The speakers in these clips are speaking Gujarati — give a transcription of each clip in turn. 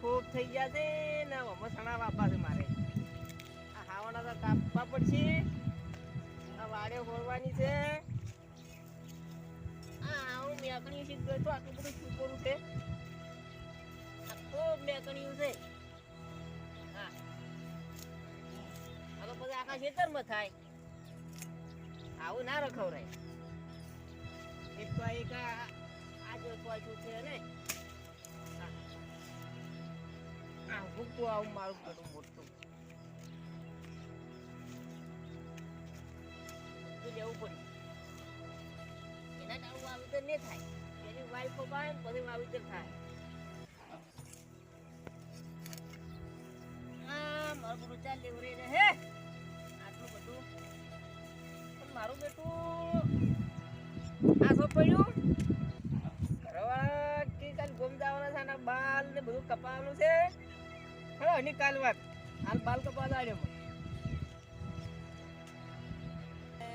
ખૂબ થઈ ગયા છે આ વાડીઓ ખોલવાની છે. આ હું મેકણી આટલું બધું શું છે. આ ખૂબ મેકણીયું છે. હા. તો પછી આખા ખેતરમાં થાય. આવું ના રખવરાય. એક તો એક આ આ જો પાછું છે ને આ. ભૂખું આવું મારું પેટું મોટું. લેવું પડ્યું. એના આવું વાવેતર નહીં થાય. એની વાઈફ બાય પછી વાવેતર થાય. આ મારું ચાલ રહે રે હે? આટલું બધું પણ મારું બેટું આ શું પડ્યું ઘરવાળા કે કાલ ગોમ જવાના છે અને બાલ ને બધું કપાવવાનું છે. હવે એની કાલ વાત. હાલ બાલ કપાવા મને.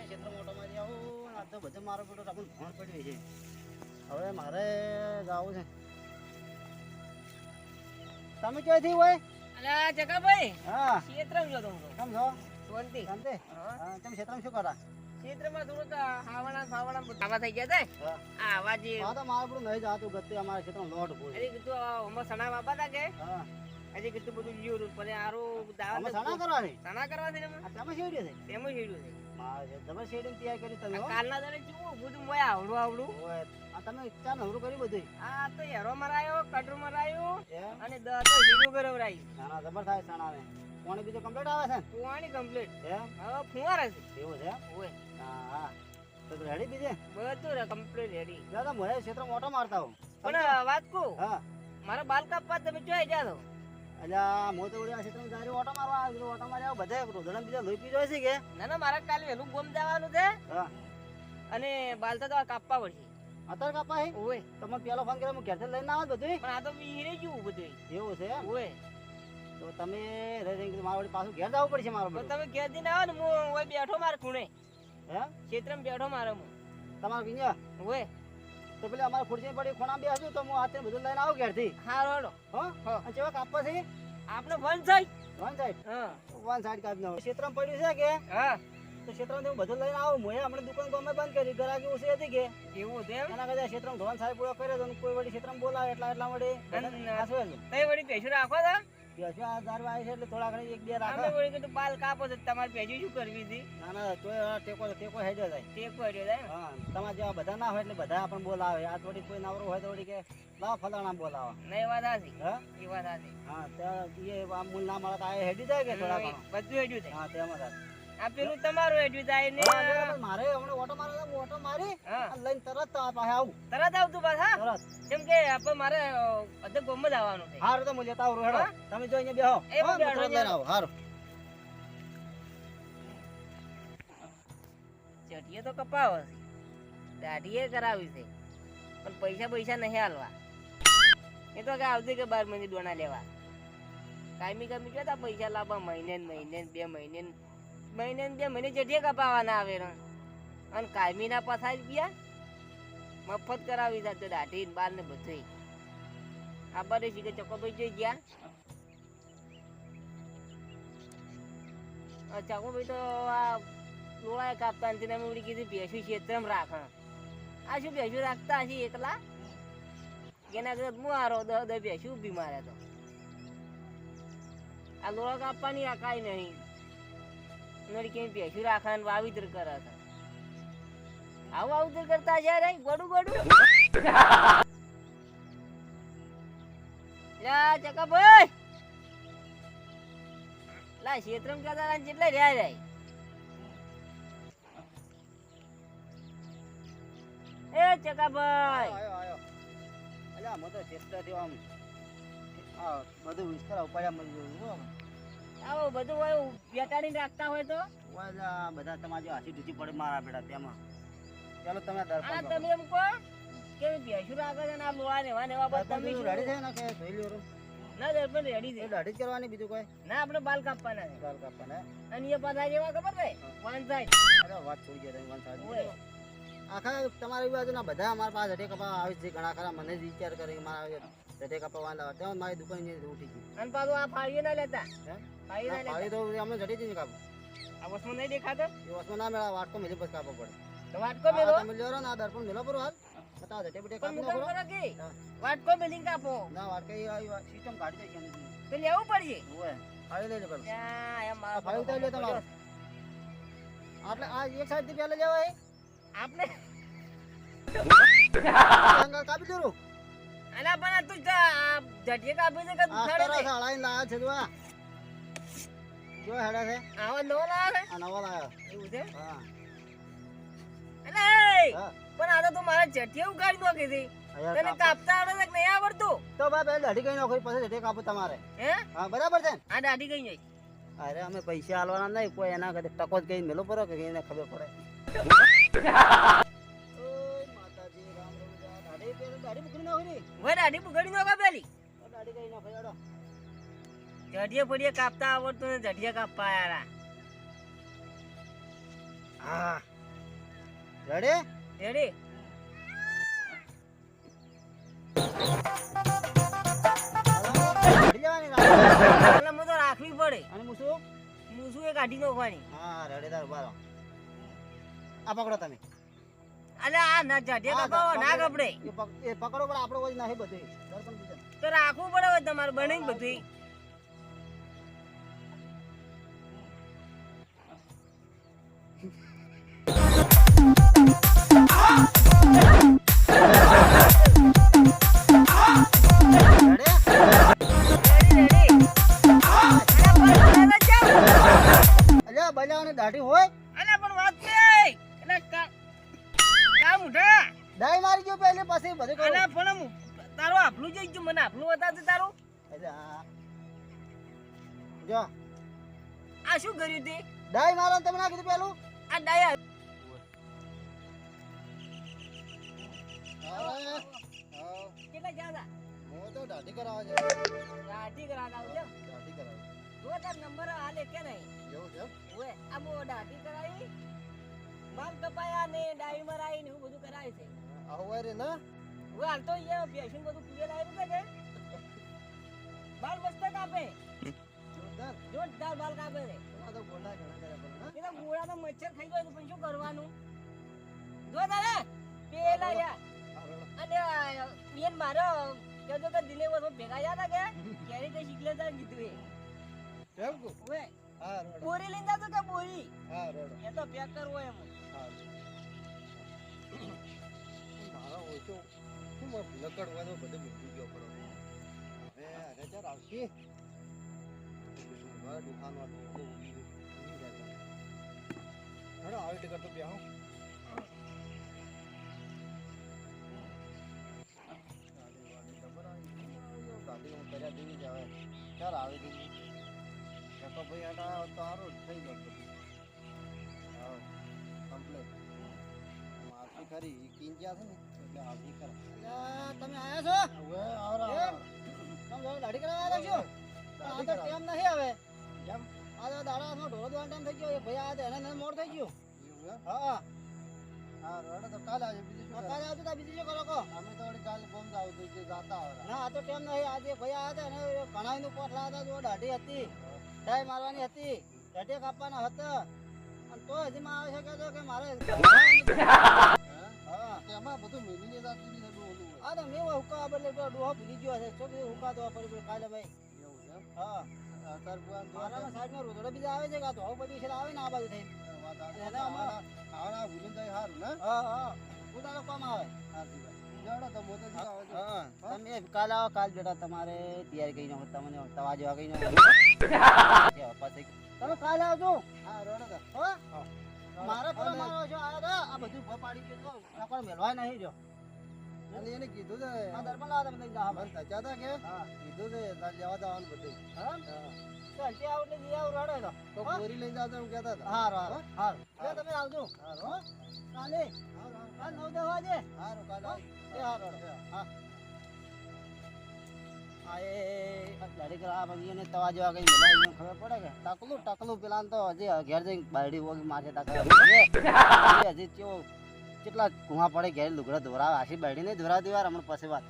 ક્ષેત્ર મોટોમાંથી આવું આ તો બધે મારો બેટો આપણને ફોન પડ્યો છે. હવે મારે જવું છે. તમે ક્યાંથી હોય? અલા જગાભાઈ હા. ક્ષેત્રમાં જો તમે છો? શાંતિ? શાંતિ. હા તમે ક્ષેત્રમાં શું કરા? ક્ષેત્રમાં થોડુંક હાવાના ફાવાના આવા થઈ ગયા છે આવા જે હા તો મારે નહીં જાતું ગતિ અમારા ક્ષેત્રમાં લોટ બોલ હજી કીધું હમણાં સણા બાપા હતા કે હા. હજી કીધું બધું જીવરું પણ આરું દાવા સણા કરવાની? સણા કરવા છે તમે શેડ્યો છે? તેમ જીવડ્યું છે. મારે શેડિંગ તૈયાર કરી તમે કાલના દાડે કેવું બધું મોય આવડું આવડું. આ તમે ચા નવરું કર્યું બધું આ તો હેરો મરાયો કટરું મરાયું અને દસ જીરું ગરવરાયું ના ના જબર થાય સણાને. કોણે બીજું કમ્પ્લીટ આવે છે? કુવાની કમ્પ્લીટ હે? હવે ફુવારા છે. એવું છે? ઓય. હા હા. તો રેડી બીજે? બધું રે કમ્પ્લીટ રેડી દાદા મોરે ક્ષેત્ર મોટો મારતા હો પણ વાત કહું હા. મારા બાલ કાપવા તમે જોઈ જા તો અલ્યા મો તો ઉડ્યા ક્ષેત્રમાં જારી ઓટો મારવા આવ્યો ઓટો માર્યા બધા રોધણા બીજા લોહી પી જાય છે કે? ના ના મારા કાલે વેલું ગોમ જવાનું છે. હા. અને બાલ તો કાપવા પડશે. અત્યારે કાપા હે? ઓય. તમે પેલો ફોન કર્યો હું ઘેરથી લઈને આવો બધું પણ આ તો વિહીરે ગયું બધું એવું છે? ઓય. તો તમે મારા પાછું ઘેર જવું પડશે મારો તો તમે ઘેર દીને આવો ને હું ઓય બેઠો મારે ખૂણે. હે? ક્ષેત્રમાં બેઠો મારે હું. તમારા વિંજા ઓય. તો પેલી અમારે ખુરશી પડી ખૂણા બે હજુ તો હું હાથે બધું લઈને આવું ઘેરથી. હારો હારો. હો? હા. અને ચેવા કાપવા છે આપનો વન સાઈડ વન સાઈડ. હા. વન સાઈડ કાપી ક્ષેત્રમાં પડ્યું છે કે? હા. તો ક્ષેત્રમાં હું બધું લઈને આવું. મોએ હમણાં દુકાન તો અમે બંધ કરી. ગરાકી ઓછી હતી કે? એવું છે એમ? એના કરતા ક્ષેત્રમાં ધોન સાહેબ પૂરો કર્યો તો કોઈ વળી ક્ષેત્રમાં બોલાવે એટલા એટલા વળી. અને આ તઈ વળી રાખો તા બેસો છે એટલે થોડા ઘણી એક બે અમે બાલ કાપો તો તમારે શું કરવી હતી? ના ના તોય ટેકો ટેકો હેડ્યો જાય. ટેકો હર્યો થાય હા તમારે જેવા બધા ના હોય એટલે બધા આપણને બોલાવે. આ થોડી કોઈ નવરો હોય તો વળી કે લાવો ફલાણા બોલાવો. નહીં એ વાત હાચી હા? એ વાત હા ત્યાં એ મૂળ ના મળે તો આ હેડી જાય કે થોડા બધું હેડ્યું થાય હા તેમાં થાય. આ પેલું તમારું થાય ને મારે હમણાં ઓટો મારે ઓટો મારી લઈને તરત તમારા પાસે આવું. તરત આવતું પાછા તરત. કેમ કે આપણે મારે બધે ગોમ જ આવવાનું છે. હારું તો હું લેતા આવું હેડો. તમે જો અહીંયા બેહો. એ બેઠો લઈને આવું. હારું. ચટીએ તો કપાવો છે. દાઢીએ કરાવી છે. પણ પૈસા પૈસા નહીં હાલવા. એ તો કે આવતી કે બાર મહિને ડોના લેવા. કાયમી કાયમી કહેતા પૈસા લાવવા? મહિને મહિને બે મહિને મહિને બે મહિને ચટીએ કપાવાના આવે. અને કાયમીના પસાઈ ગયા. મફત કરાવી સાથે દાઢી બાર ને બધું આ બધે ચોકો ચકોભાઈ જોઈ ગયા. ચકોભાઈ તો આ લોળા કાપતા નથી અમે ઉડી કીધું ભેંસું ક્ષેત્રમાં રાખણ આ શું ભેંસું રાખતા હશે એકલા? એના કરતા હું હારો દસ દસ ભેંસું ઊભી મારે તો. આ લોળા કાપવાની આ કાંઈ નહીં. નડી કે ભેંસું રાખે ને વાવીતર કરે છે આવું વાવીતર કરતા જાય રે ગોડું ગોડું. લા ચકા ભાઈ લા ક્ષેત્રમાં રહ્યા જેટલા રહ્યા જાય એ ચકાભાઈ અલ્યા મતો તો દેવા બધું વિસ્તાર ઉપાડ્યા મળી ગયું આવો બધું હોય બેટાડીને રાખતા હોય તો? બધા તમારી હાસી ડૂચી પડે મારા બેટા તેમાં. ચાલો તમે દર્શન તમે એમ કહો કે બેસું રાખે છે ને આ લોહા ને વાને બધા તમે રેડી છે ને કે જોઈ લ્યો ના દર્પણ રેડી છે. દાઢી જ કરવાની બીજું કોઈ? ના આપણે બાલ કાપવાના છે. બાલ કાપવાના. અને એ પાછા જેવા ખબર છે? વન સાઈડ અરે વાત છોડી ગયા વન સાઈડ. આખા તમારી બાજુના બધા અમારા પાસે જટે કપા આવે છે ઘણા ખરા મને વિચાર કરે મારા જટે કપા વાંધા ત્યાં મારી દુકાન ઉઠી ગઈ. અને પાછું આ ફાળીએ ના લેતા. ના ના, લેતા તો અમને જડી જ કાપો. આ વસ્તુ નહીં દેખાતો? એ વસ્તુ ના મેળા વાટકો મેલી પછી કાપો પડે. તો વાટકો મેલો? આ તમે લ્યો ને દર્પણ મેલો પર હાલ. બતા જટે બટે કાપો કરો વાટકો મેલી કાપો. ના વાટકે સિસ્ટમ કાઢી દે તો લેવું પડશે. ઓય ફાડી લઈ લે આ ફાડી ઉતારી લે તમારો. એટલે આ એક સાઈડથી પેલા લેવાય અંગા કાપી દો અલા પણ તું જટીએ કાપી છે કે આ દુખાડે તરસ છે? છે જો આ છે. આવો નવો લાવે આ નવો લાયો. એવું છે? હા. અલા પણ આ તો તું મારા જટીએ ઉગાડી નાખી હતી. તને કાપતા આવડે કે નહીં આવડતું? તો બાપ એ દાઢી કઈ નાખો પછી જટે કાપો તમારે. હે? હા બરાબર છે આ દાઢી ગઈ નહીં. અરે અમે પૈસા આલવાના નહીં કોઈ એના કદે ટકો જ કઈ મેલો પરો કે એને ખબર પડે. દાઢી બગાડી નાખો પેલી. દાઢી કઈ નાખો જટીએ પડીએ કાપતા આવડતું ને જટીએ કાપવા યારા હા. રેડી? રેડી. હું તો રાખવી પડે. અને મૂસું? એ કાઢી નાખવાની. હા રેડી તાર ઊભા રહો. આ પકડો તમે. અલે આ ના જટીએ હા, ના. કપડે. એ પકડો પણ આપણો કોઈ નહીં બધું તો રાખવું પડે તમારે બને બધું દાઢી હોય? અલા પણ વાત છે એટલે કામ ઉઠા. દાઈ મારી ગયો પહેલી પછી બધું અલા પણ તારું આપલું જોઈ ગયું મને આપલું બતાવજે તારું. જો. આ શું કર્યું તે? દાઈ મારો તમે ના કીધું પેલું આ દાઈ કેટલા જ્યાં હું તો દાઢી કરાવવા દાઢી કરાવતા આવજો. દાઢી કરાવ જો તાર નંબર હાલે કે નહીં? એવું છે ઓએ આ બો દાઢી કરાવી. બાલ કપાયા ને ડાઈ મરાઈ ને એવું બધું કરાય છે. આવું રે ના હાલ તો પેશન બધું કે? બાલ મસ્ત કાપે. જોરદાર. જોરદાર બાલ કાપે તો ઘણા પણ મચ્છર ખાઈ ગયો તો પણ શું કરવાનું? જો તારે પેલા યાર અને બેન મારો કહેતો કે દિલે ભેગા યાદ કે? ક્યારે કઈ શીખલે તાર કીધું એ? કેમ કો ઓએ હા રોડો. બોરી લઈને જાતો કે બોરી? હા રોડો. એ તો પેક કરવો એમ હા. મારો ઓછો શું લકડવાનો બધું મૂકી ગયો પડો હવે અરે ચાર આવશે હવે દુકાન વાળો ઊભી ઊભી જાય હેડો આવી ટિકટ તો બેહો. ગાડીમાં તો સારું થઈ ગયું બધું. હા કમ્પ્લેટ મારતી કરી કિંજ્યા છે ને એટલે ખરા. તમે આયા છો? હવે આવરા. તમે જો દાઢી કરાવવા આવ્યા છો? આ તો ટાઈમ નહીં હવે કેમ? આ તો દાડા ઢોરો દોવાનો ટાઈમ થઈ ગયો. એ ભાઈ આ તો એને મોડ થઈ ગયું. હા. હા રોડે તો કાલે આવજો બીજું શું કાલે આવજો તો બીજું શું કરો કો અમે તો કાલે બોમ્બ આવ તો જે જાતા આવરા. ના આ તો ટાઈમ નહીં. આજે ભાઈ આયા હતા ને નું પોટલા હતા જો દાઢી હતી. ડાય મારવાની હતી. ઢટે કાપવાના હતા. અને તો હજી માં આવે છે કે કે મારે હા. એમાં બધું મેલીને જાતું બી નતું ઓલું હોય. આ તો મેં હુકા બદલે તો ડોહો ભૂલી ગયો છે. તો હુકા તો પડી પડી કાલે ભાઈ. એવું છે. હા. મારામાં સાઈડમાં રોતડો બીજા આવે છે કે તો આવું બધું છે આવે ને આ બાજુ થઈ. વાત આવે આમાં- આવડા- આવડા જાય હારું ને? હા હા. ઉતારો કોમ આવે હાચી તમે કાલ આવો કાલ બેટા તમારે તૈયારી કરી નાખો તમને તવા જેવા કરી નાખો તમે કાલ આવજો. હા, રોડો તો. મારા અને- મારો છો આ બધું પાડી ગયો તો મેલવાય નહીં જો. અને એને કીધું છે આ લઈ જાઓ મને કે? હા. કીધું છે તાર લેવા જવાનું બધું. હા? હા. આવું એટલે જઈ આવું તો. તો બોરી લઈને જાતો એમ કહેતા હતા. હારું હારું હારું. એટલે તમે આવજો. હારું, હો? કાલે. હારું, હારું. કાલ નવ દસ વાગે. હારું, કાલે એ. હા. દાઢી એને તવા જેવા કઈ ખબર પડે કે? ટકલું ટકલું પેલા તો હજી ઘેર જઈને બાયડી વગી માથે તાક હજી કેવો કેટલા કુવા પડે ઘેર લુગડા ધોરાવે આશી બાયડી નહીં ધોરાવતી વાર હમણાં પછી વાત.